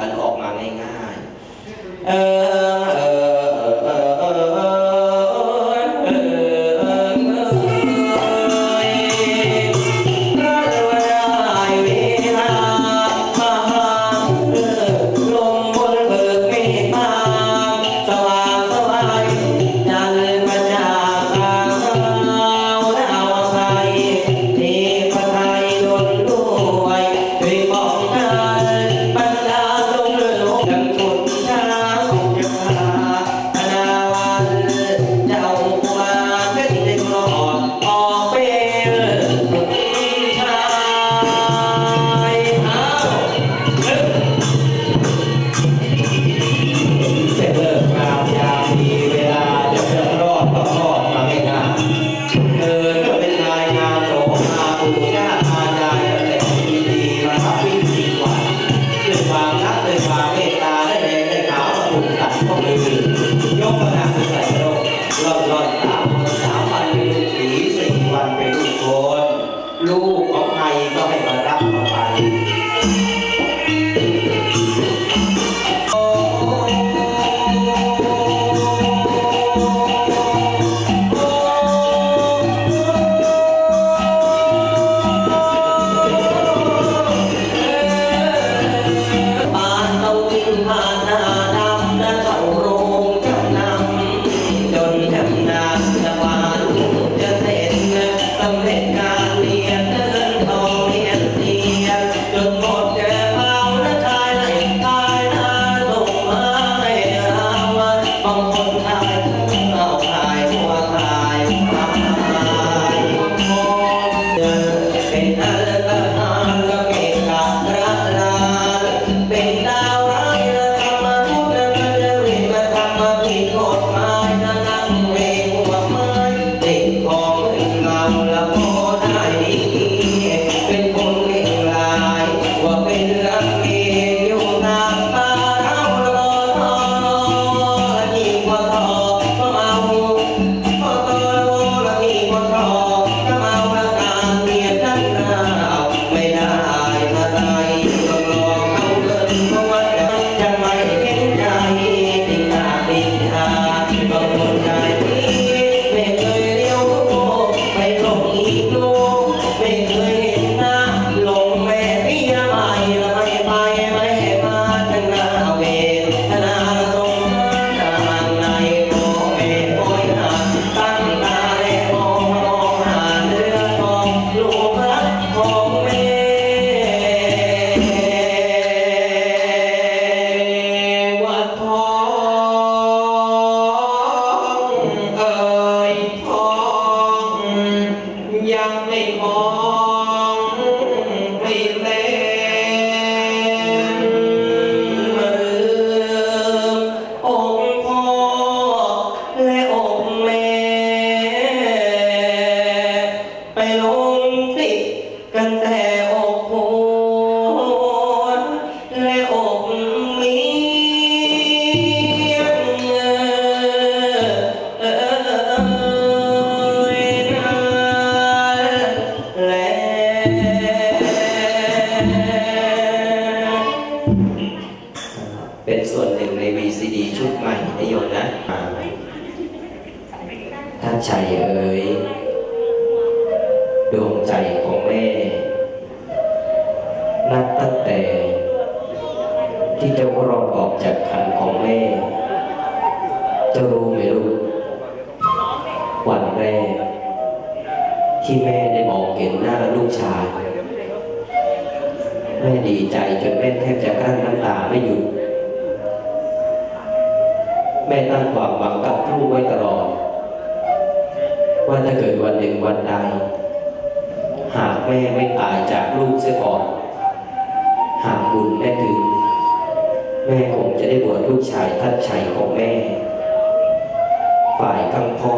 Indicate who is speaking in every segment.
Speaker 1: มันออกมาง่ายๆเออ ที่แม่ได้มองเห็นหน้าลูกชาย แม่ดีใจจนแม่แทบจะกลั้นน้ำตาไม่หยุด แม่ตั้งความหวังกับลูกไว้ตลอด ว่าถ้าเกิดวันหนึ่งวันใด หากแม่ไม่ตายจากลูกเสียก่อน หากบุญแม่ถึง แม่คงจะได้บวชลูกชายทัดชายของแม่ ฝ่ายข้างพ่อ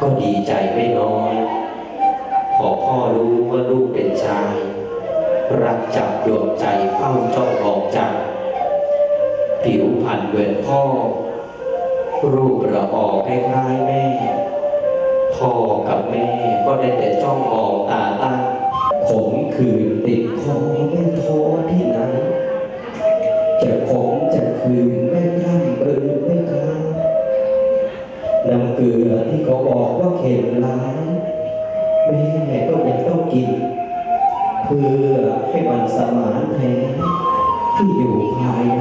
Speaker 1: ก็ดีใจไม่น้อย พอพ่อรู้ว่าลูกเป็นชายรักจับดวงใจเฝ้าจ้องอองจับผิวพรรณเหมือนพ่อ รูประออกคล้ายแม่ พ่อกับแม่ก็ได้แต่จ้องออกตาตั้งขมคืนติดคอไม่ท้อที่ไหนจะขมจะคืนแม่ท่ามเอินไม่ค้าน้ำเกลือที่เขาบอกว่าเข็มลาย แม่ก็ยังต้องกิน เพื่อให้มันสมานแผลที่อยู่ภายใน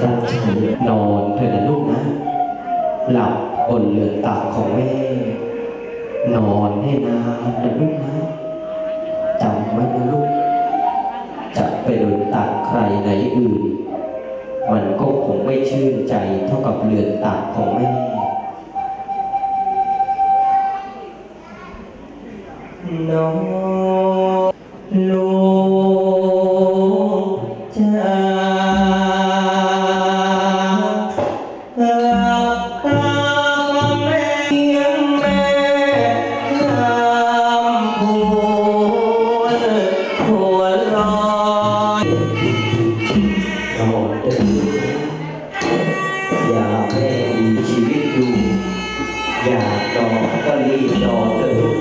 Speaker 1: ท่านชายนอนเถอะนะลูกนะ หลับบนเรือนตักของแม่ นอนให้นานนะลูกนะจำไว้นะลูก จะไปเรือนตักใครไหนอื่น มันก็คงไม่ชื่นใจเท่ากับเรือนตักของแม่ น้องลูกจ๋าหลับตาแม่เพียงแม่ลำพูนหัวลอยนอนเดินอย่าแม่มีชีวิตอยู่ อยากนอก็รีบนอนเถอ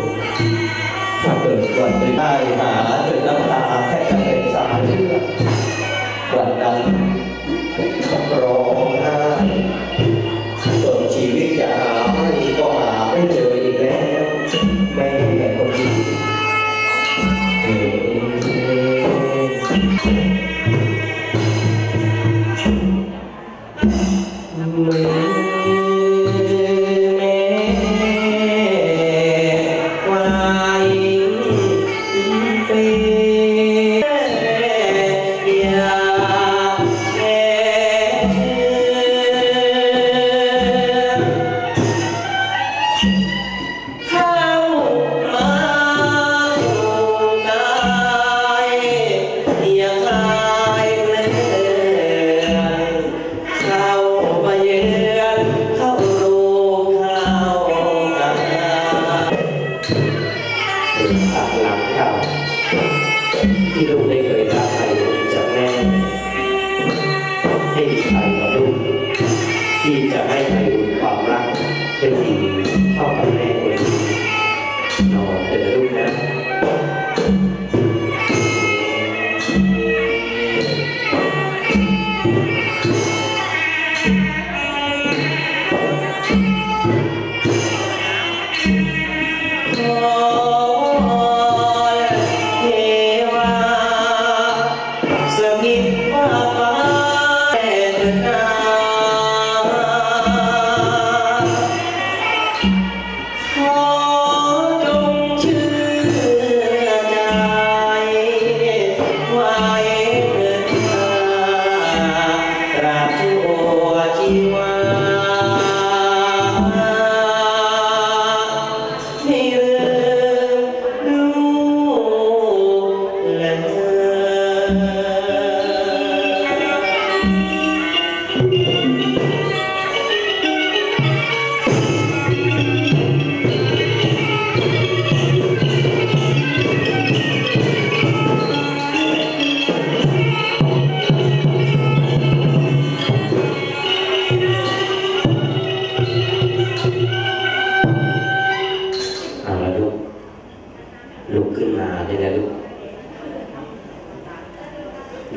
Speaker 1: ได้หาจนน้ำตาแทบจะเป็นสายเลือดวันนั้นต้องร้อง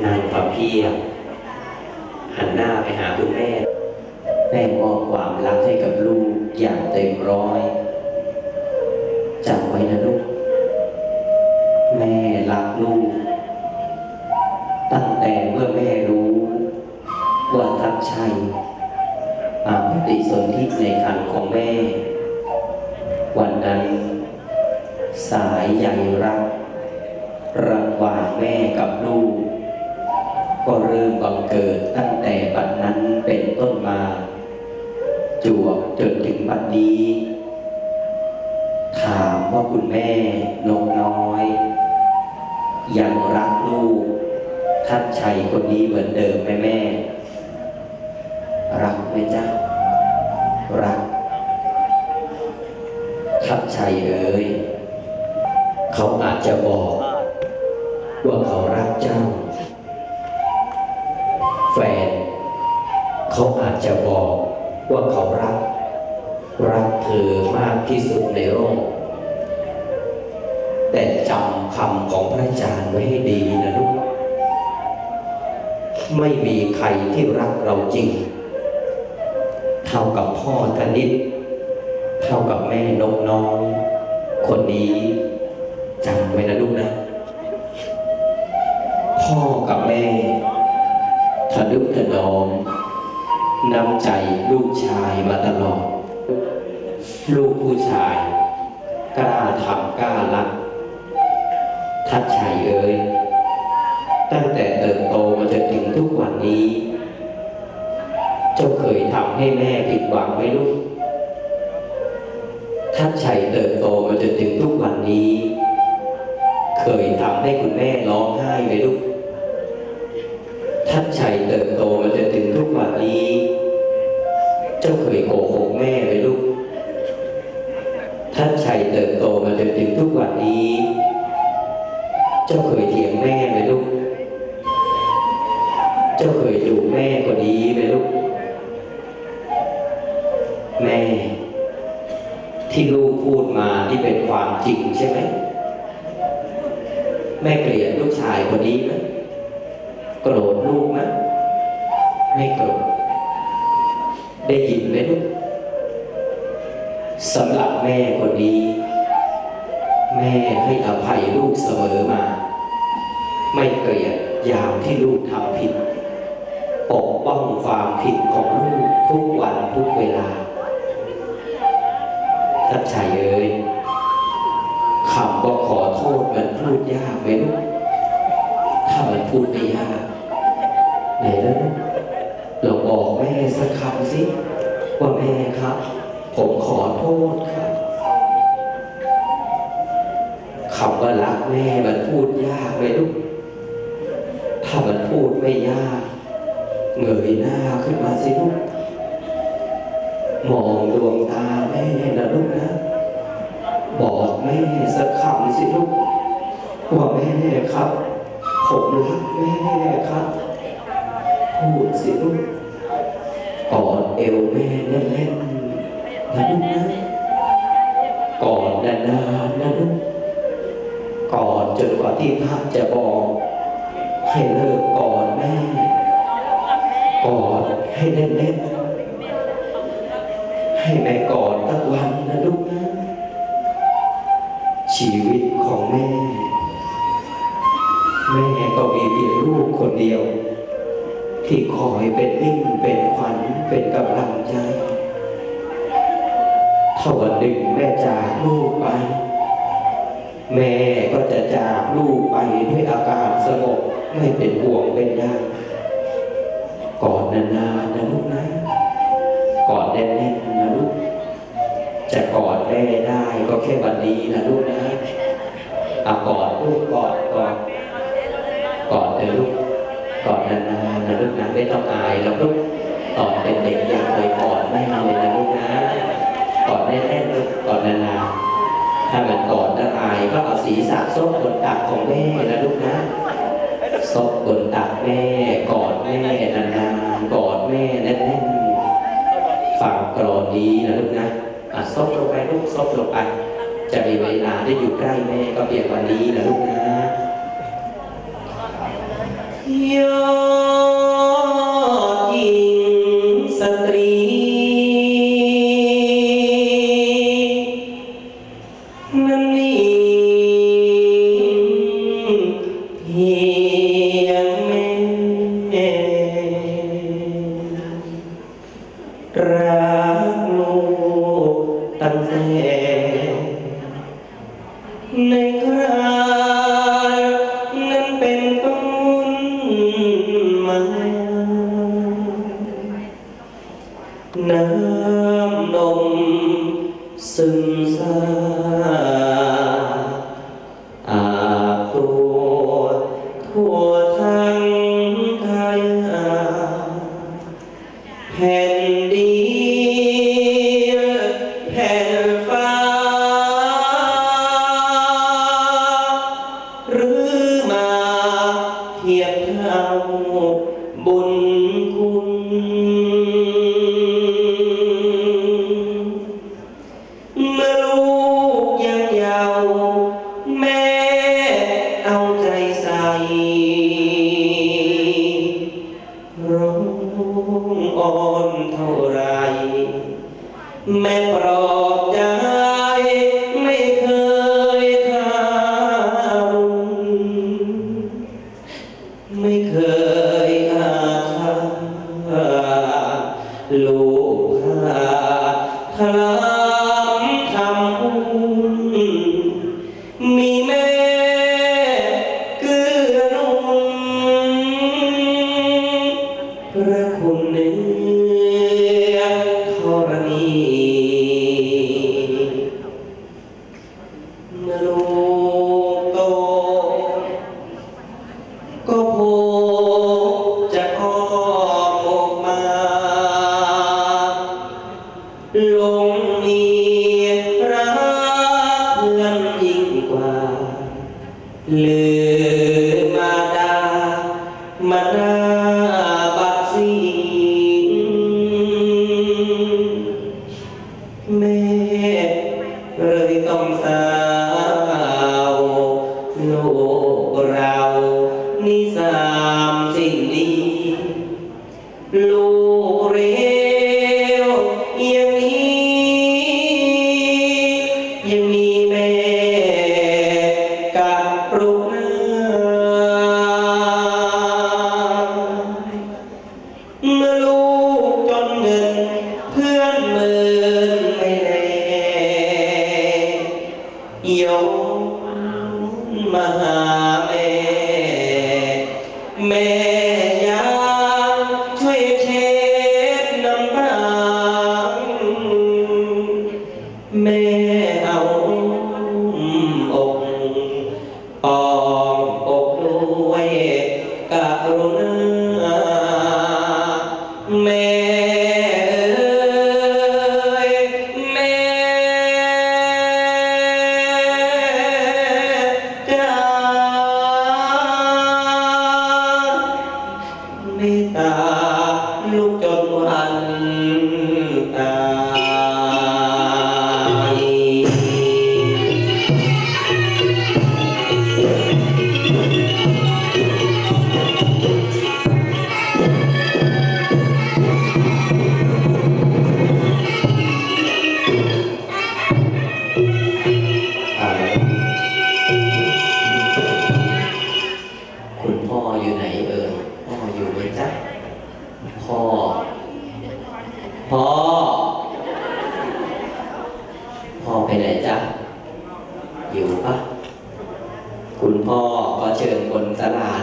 Speaker 1: นายพระเพียรหันหน้าไปหาคุณแม่แม่มอบความรักให้กับลูกอย่างเต็มร้อยจำไว้นะลูก แม่รักลูก ตั้งแต่เมื่อแม่รู้ว่าทักชัยมาปฏิสนธิในคันของแม่ วันนั้นสายใยรักระหว่างแม่กับลูก ก็เริ่มบังเกิดตั้งแต่บัดนั้นเป็นต้นมา จวบจนถึงบัดนี้ ถามว่าคุณแม่นกน้อย ยังรักลูกท่านชัยคนนี้เหมือนเดิมไหมแม่ รักไหมจ๊ะรักทับชัยเอ๋ยเขาอาจจะบอกว่าเขารักเจ้า
Speaker 2: แฟน เขาอาจจะบอกว่าเขารัก รักเธอมากที่สุดในโลกแต่จำคำของพระอาจารย์ไว้ให้ดีนะลูก ไม่มีใครที่รักเราจริง เท่ากับพ่อธนิต เท่ากับแม่นกน้อยคนนี้จำไว้นะลูกนะ พ่อกับแม่ ลึกถนอมน้ำใจลูกชายมาตลอด ลูกผู้ชายกล้าทำกล้ารักทัดชัยเอ่ยตั้งแต่เติบโตมาจนถึงทุกวันนี้ เจ้าเคยทำให้แม่ผิดหวังไหมลูกทัดชัยเติบโตมาจนถึงทุกวันนี้ เคยทำให้คุณแม่ร้องไห้ไหม ชัดชัยเติบโตมาจนถึงทุกวันนี้ เจ้าเคยโกหกแม่ไหมลูกทัดชัยเติบโตมาจนถึงทุกวันนี้ เจ้าเคยเถียงแม่ไหมลูก เจ้าเคยดุแม่กว่านี้ไหมลูก แม่ ที่ลูกพูดมาที่เป็นความจริงใช่ไหม แม่เกลียดลูกชายคนนี้ไหม คนนี้ แม่ให้อภัยลูกเสมอมา ไม่เกลียดยามที่ลูกทำผิด ปกป้องความผิดของลูกทุกวันทุกเวลาทัดชัยเอ้ยคำว่าขอโทษมันพูดยากไหมลูกถ้ามันพูดไม่ยากไหนแล้วลูกเราบอกแม่สักคำสิว่าแม่ครับ ผมขอโทษครับ คำว่ารักแม่มันพูดยากไหมลูก ถ้ามันพูดไม่ยาก เงยหน้าขึ้นมาสิลูก มองดวงตาแม่นะลูกนะ บอกแม่สักคำสิลูกว่าแม่ครับ ผมรักแม่ครับ พูดสิลูกกอดเอวแม่แน่นๆนะลูกนะกอดนานๆนะลูก จนกว่าที่พระจะบอก ให้เลิกกอดแม่กอดให้แน่นๆให้แม่กอดสักวันนะลูกนะชีวิตของแม่ แม่ก็มีเพียงลูกคนเดียว ที่คอยเป็นนิ่งเป็นขวัญเป็นกำลังใจถ้าวันหนึ่งแม่จากลูกไป แม่ก็จะจากลูกไปด้วยอาการสงบไม่เป็นห่วงเป็นใยกอดนานๆนะลูกนะกอดแน่นๆนะลูกจะกอดแม่ได้ก็แค่วันนี้นะลูกนะเอากอดลูกกอดกอดกอดเลยลูกกอดนานๆนะลูกนะไม่ต้องอายหรอกลูกตอนเป็นเด็กยังเคยกอดแม่เลยนะลูกนะกอดแน่นๆลูกกอดนานๆ ถ้ามันกอดแล้วอายก็เอาศีรษะซบบนตักของแม่นะลูกนะซบบนตักแม่กอดแม่นานๆกอดแม่แน่นๆฟังกรอนนี้นะลูกนะอะซบลงไปลูกซบลงไปจะมีเวลาได้อยู่ใกล้แม่ก็เพียงวันนี้นะลูกนะย ม ยกม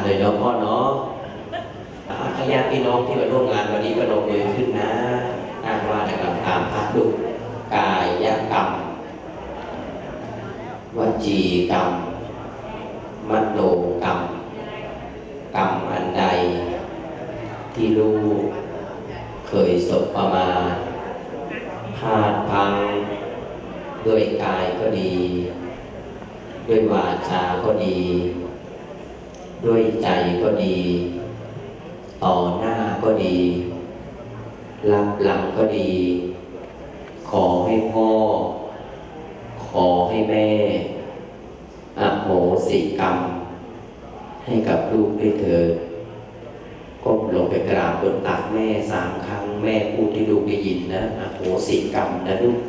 Speaker 2: เลยเนาะพ่อเนาะขญาติพี่น้องที่มาร่วมงานวันนี้ก็ลงมือขึ้นนะอ้างว่าจะกำตามพระดุกายกรรมวจีกรรมมโนกรรมกรรมอันใด ที่ลูกเคยสบประมาทพลาดพัง ด้วยกายก็ดี ด้วยวาจาก็ดี ด้วยใจก็ดี ต่อหน้าก็ดี รับหลังก็ดี ขอให้พ่อ ขอให้แม่อโหสิกรรม ให้กับลูกด้วยเถิดก้มลงไปกราบบนตักแม่สามครั้งแม่พูดให้ลูกได้ยินนะอโหสิกรรมนะลูก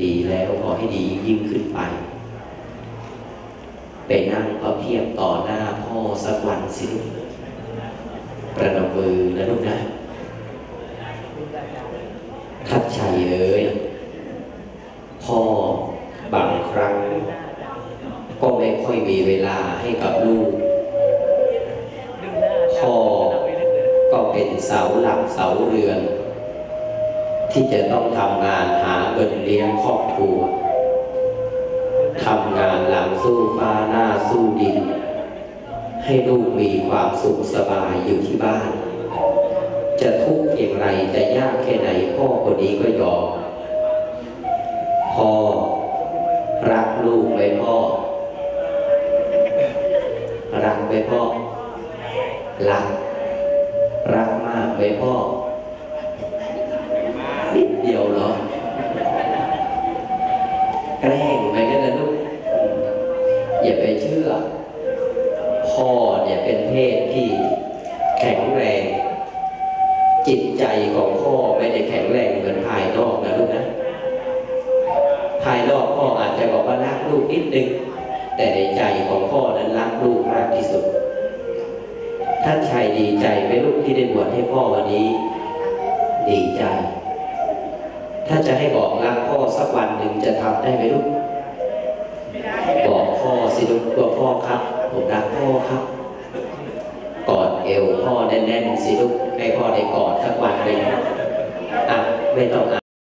Speaker 2: ดีแล้วขอให้ดียิ่งขึ้นไป ไปนั่งพระเพียบต่อหน้าพ่อสักวันสิลูกประนมมือนะลูกนะทัดชัยเอ้ยพ่อบางครั้ง ก็ไม่ค่อยมีเวลาให้กับลูก พ่อก็เป็นเสาหลักเสาเรือน ที่จะต้องทำงานหาเงินเลี้ยงครอบครัว ทำงานหลังสู้ฟ้าหน้าสู้ดิน ให้ลูกมีความสุขสบายอยู่ที่บ้าน จะทุกข์อย่างไรจะยากแค่ไหนพ่อคนนี้ก็ยอมพ่อรักลูกไหมพ่อ รักไหมพ่อ รัก รักมากไหมพ่อนิดเดียวเหรอแกล้งไปกั พ่อเนี่ยเป็นเพศที่แข็งแรง จิตใจของพ่อไม่ได้แข็งแรงเหมือนภายนอกนะลูกนะ ภายนอกพ่ออาจจะบอกว่ารักลูกนิดนึง แต่ในใจของพ่อนั้นรักลูกมากที่สุด ท่านชายดีใจไหมลูกที่ได้บวชให้พ่อวันนี้ ดีใจ ถ้าจะให้บอกรักพ่อสักวันหนึ่งจะทำได้ไหมลูก สิลูกตัวพ่อครับ ผมรักพ่อครับ กอดเอวพ่อแน่นๆสิลูกให้พ่อได้กอดสักวันหนึ่งอะไม่ต้องอ